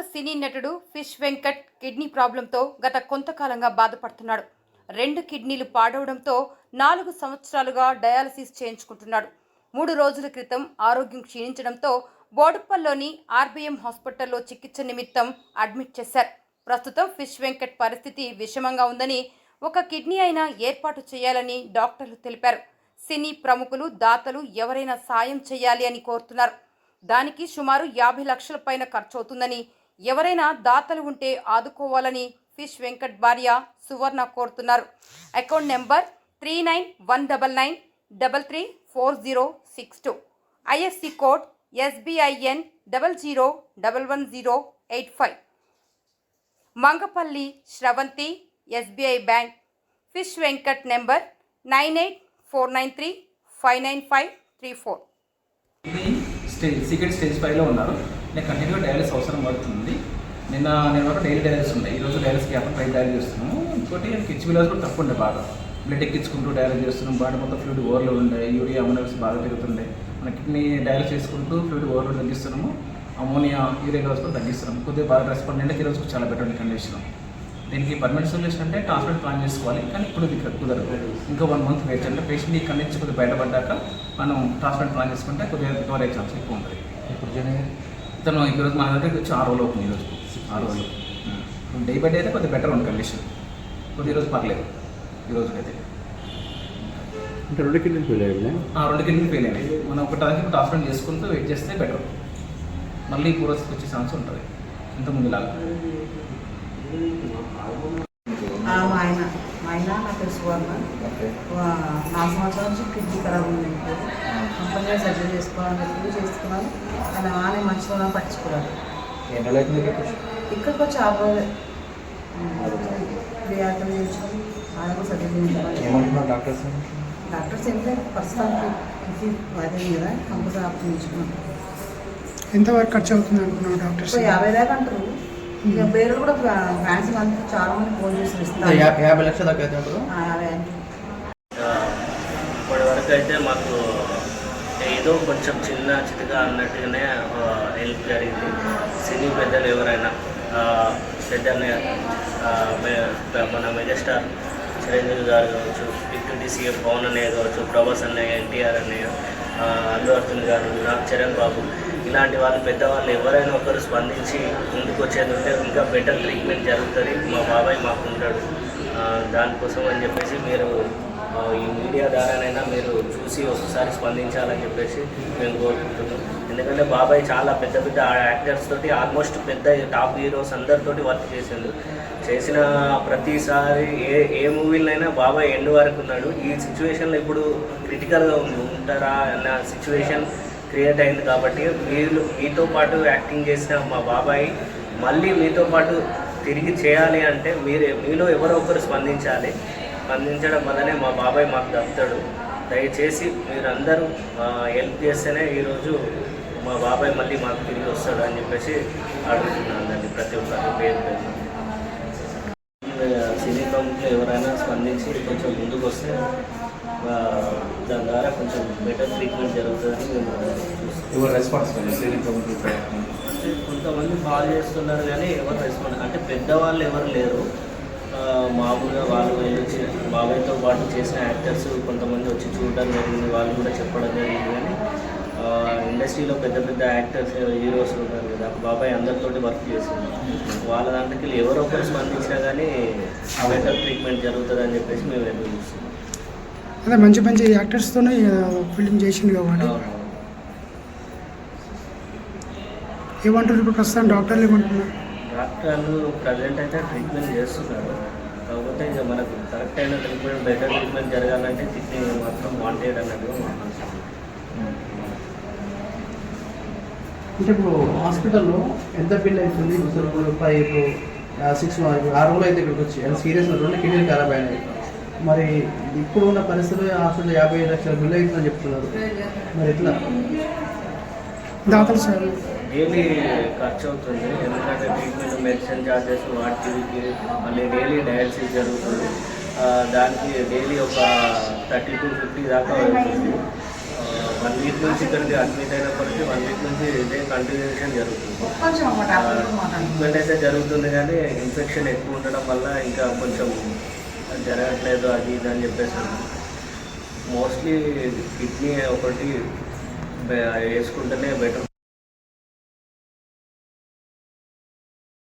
సినీ నటుడు fish Venkat kidney ప్రాబ్లంతో గత కొంతకాలంగా బాధపడుతున్నాడు. రెండు కిడ్నీలు పాడవడంతో నాలుగు సంవత్సరాలుగా డయాలసిస్ చేయించుకుంటున్నాడు. మూడు రోజుల క్రితం ఆరోగ్యం క్షీణించడంతో బోడుప్పల్లోని ఆర్బీఎం హాస్పిటల్లో చికిత్స నిమిత్తం అడ్మిట్ చేశారు. ప్రస్తుతం ఫిష్ వెంకట్ పరిస్థితి విషమంగా ఉందని ఒక కిడ్నీ అయినా ఏర్పాటు చేయాలని డాక్టర్లు తెలిపారు. సినీ ప్రముఖులు దాతలు ఎవరైనా సాయం చేయాలి అని కోరుతున్నారు. దానికి సుమారు యాభై లక్షల పైన ఖర్చు అవుతుందని ఎవరైనా దాతలు ఉంటే ఆదుకోవాలని ఫిష్ వెంకట్ భార్య సువర్ణ కోరుతున్నారు. Account number three nine one double nine double three four zero six two. IFSC code SBIN double zero double one zero eight five. Mangapalli Sravanthi SBI bank. Fish Venkat number nine eight four nine three five nine five three four. Stage secret stage ఫైవ్లో ఉన్నారు. నేను కంటిన్యూగా dialysis అవసరం పడుతుంది. నిన్న నేను వరకు daily dialysis ఉన్నాయి ఈరోజు డయాలిసిస్ గ్యాప్ ఫైవ్ డయాలిసిస్ చేస్తున్నాము. ఇంకోటి కిచ్ విలాస్ కూడా తక్కువ ఉండే బాగా. బ్లడ్ ఎక్కించుకుంటూ డయాలిసిస్ చేస్తున్నాం. బాడీ మొత్తం ఫ్లూయిడ్ ఓవర్లో ఉండే. యూరియా అమోనియాస్ బాగా పెరుగుతుండే. మన కిడ్నీ డయాలిసిస్ చేసుకుంటూ ఫ్లూయిడ్ ఓవర్లో తగ్గిస్తున్నాము. అమోనియా యూరియా లెవెల్స్ కూడా తగ్గిస్తున్నాం కొద్దిగా బాగా రెస్పాండ్ అంటే ఈరోజు చాలా బెటర్ ఉంది కండిషన్ దీనికి పర్మనెంట్ సొల్యూషన్ అంటే ట్రాన్స్ప్లాంట్ ప్లాన్ చేసుకోవాలి. కానీ ఇప్పుడు ఇది కుదరదు ఇంకా వన్ మంత్ వెయిట్ అంటే పేషెంట్ ఇక్కడ నుంచి కొద్దిగా బయటపడ్డాక మనం ట్రాన్స్ప్లాంట్ ప్లాన్ చేసుకుంటే కొద్దిగా రికవర్ అయ్యే ఛాన్స్ ఎక్కువ ఉంటుంది. ఇప్పుడు ఇతను ఈరోజు మన దగ్గరికి వచ్చి ఆరు రోజులు అవుతుంది ఈరోజు. ఆరు రోజులు. డే బై డే అయితే కొద్దిగా బెటర్ ఉంది కండిషన్ కొద్దిగా ఈరోజు పర్లేదు. ఈరోజు అయితే. అంటే రెండు కిడ్నీలు ఫెయిల్ అయ్యాయి ఆ రెండు కిడ్నీ ఫెయిల్ అయినాయి. మనం ఒక టాకి ట్రాన్స్ప్లాంట్ చేసుకుంటూ వెయిట్ చేస్తే బెటర్ మళ్ళీ పూర్వస్థితికి వచ్చే ఛాన్స్ ఉంటుంది. ఇంత ముందులాగా ఆ, మా ఆయన నా పేరు సువర్ణ నాలుగు సంవత్సరాల నుంచి కిడ్నీ ఖరాబ్ ఉంది కంపల్సరీ సర్జరీ చేసుకోవాలని చెప్పి చేసుకున్నాను ఆయన ఆనే ఇక్కడ వచ్చి? ఇక్కడికి వచ్చి ఆరు రోజులే. రియాక్టర్ చేయించుకొని ఆయన సర్జరీ డాక్టర్స్ డాక్టర్స్ ఏంటంటే ప్రస్తుతానికి అదే కదా. కంపల్సరీ చేయించుకున్నాను ఎంతవరకు ఖర్చు అవుతుంది అనుకున్నావు డాక్టర్స్? యాభై దాకా అంటారు. ఇక పేరు కూడా ఫ్యాన్స్ అంతా చాలా మంది ఫోన్ చేసి ఇస్తారు. యాభై లక్షల దాకా అయితే ఇప్పటి వరకు అయితే మాకు ఏదో కొంచెం చిన్న చితగా అన్నట్టుగానే హెల్ప్ జరిగింది. సినీ పెద్దలు ఎవరైనా పెద్ద మన మెగాస్టార్ చిరంజీవి గారు కావచ్చు డిప్యూటీ సీఎం పవన్ అన్నయ్య కావచ్చు ప్రభాస్ అన్నయ్య ఎన్టీఆర్ అన్నయ్య అల్లు అర్జున్ గారు రామ్ చరణ్ బాబు ఇలాంటి వాళ్ళు పెద్దవాళ్ళు ఎవరైనా ఒకరు స్పందించి ముందుకు వచ్చేది ఉంటే ఇంకా బెటర్ ట్రీట్మెంట్ జరుగుతుంది. మా బాబాయ్ మాకు ఉంటాడు దానికోసం అని చెప్పేసి మీరు ఈ మీడియా ద్వారానైనా మీరు చూసి ఒకసారి స్పందించాలని చెప్పేసి మేము కోరుకుంటున్నాం. ఎందుకంటే బాబాయ్ చాలా పెద్ద పెద్ద యాక్టర్స్ తోటి ఆల్మోస్ట్ పెద్ద టాప్ హీరోస్ అందరితోటి వర్క్ చేసిండు. చేసిన ప్రతిసారి ఏ ఏ మూవీలైనా బాబాయ్ ఎండ్ వరకు ఉన్నాడు. ఈ సిచ్యువేషన్లో ఇప్పుడు క్రిటికల్గా ఉంటారా అన్న సిచ్యువేషన్ క్రియేట్ అయింది కాబట్టి మీరు మీతో పాటు యాక్టింగ్ చేసిన మా బాబాయ్ మళ్ళీ మీతో పాటు తిరిగి చేయాలి అంటే మీరు మీలో ఎవరో ఒకరు స్పందించాలి. స్పందించడం వల్లనే మా బాబాయ్ మాకు దక్కుతాడు. దయచేసి మీరందరూ హెల్ప్ చేస్తేనే ఈరోజు మా బాబాయ్ మళ్ళీ మాకు తిరిగి వస్తాడు అని చెప్పేసి అడుగుతున్నాను దాన్ని ప్రతి ఒక్కరి పేరు పేరు. సినీ ప్రముఖులు ఎవరైనా స్పందించి కొంచెం ముందుకు వస్తే దాని ద్వారా కొంచెం బెటర్ ట్రీట్మెంట్ జరుగుతుందని మేము ఎవరు అంటే కొంతమంది బాగా చేస్తున్నారు కానీ ఎవరు రెస్పాండ్ అంటే పెద్దవాళ్ళు ఎవరు లేరు. మామూలుగా వాళ్ళు వెళ్ళి బాబాయ్తో పాటు చేసిన యాక్టర్స్ కొంతమంది వచ్చి చూడడం జరిగింది వాళ్ళు కూడా చెప్పడం జరిగింది కానీ ఇండస్ట్రీలో పెద్ద పెద్ద యాక్టర్స్ హీరోస్ ఉన్నారు కదా బాబాయ్ అందరితోటి వర్క్ చేసింది వాళ్ళ దాంట్లోకి ఎవరో ఒకరు స్పందించినా కానీ బెటర్ ట్రీట్మెంట్ జరుగుతుంది అని చెప్పేసి మేము ఎదురు చూస్తున్నాం. అదే మంచి మంచి యాక్టర్స్తోనే ఫిల్మ్ చేసిండు కాబట్టి. ఏమంటారు ఇప్పుడు ప్రస్తుతం డాక్టర్లు ఏమంటున్నారు? డాక్టర్లు ప్రజెంట్ అయితే ట్రీట్మెంట్ చేస్తున్నారు. కాకపోతే ఇక మనకు కరెక్ట్ అయిన ట్రీట్మెంట్ బెటర్ ట్రీట్మెంట్ జరగాలంటే కిడ్నీ మాత్రం వాంటెడ్ అన్నట్టుగా మాట్లాడుతున్నాం అంటే ఇప్పుడు హాస్పిటల్లో ఎంత బిల్ అవుతుంది? ఇప్పుడు ఇప్పుడు ఫైవ్ ఇప్పుడు సిక్స్ ఆరు రోజులు అయితే ఇక్కడికి వచ్చి సీరియస్ రెండు కిడ్నీలు ఖరాబ్ అయినాయి. మరి ఇప్పుడు ఉన్న పరిస్థితులు హాస్పిటల్ యాభై ఐదు లక్షలు బిల్ అవుతుందని చెప్తున్నారు. మరి ఎట్లా? దాతలు సార్. డైలీ ఖర్చు అవుతుంది? ఎందుకంటే ట్రీట్మెంట్ మెడిసిన్ ఛార్జెస్ వాటికి మళ్ళీ డైలీ డయాలసిస్ జరుగుతుంది. దానికి డైలీ ఒక థర్టీ టు ఫిఫ్టీ దాకా అవుతుంది. వన్ వీక్ నుంచి ఇక్కడికి అడ్మిట్ అయినప్పటికీ వన్ వీక్ నుంచి ఇదే కంటిన్యూషన్ జరుగుతుంది. ట్రీట్మెంట్ అయితే జరుగుతుంది కానీ ఇన్ఫెక్షన్ ఎక్కువ ఉండడం వల్ల ఇంకా కొంచెం జరగట్లేదు అది ఇది అని చెప్పేసి మోస్ట్లీ కిడ్నీ ఒకటి వేసుకుంటేనే బెటర్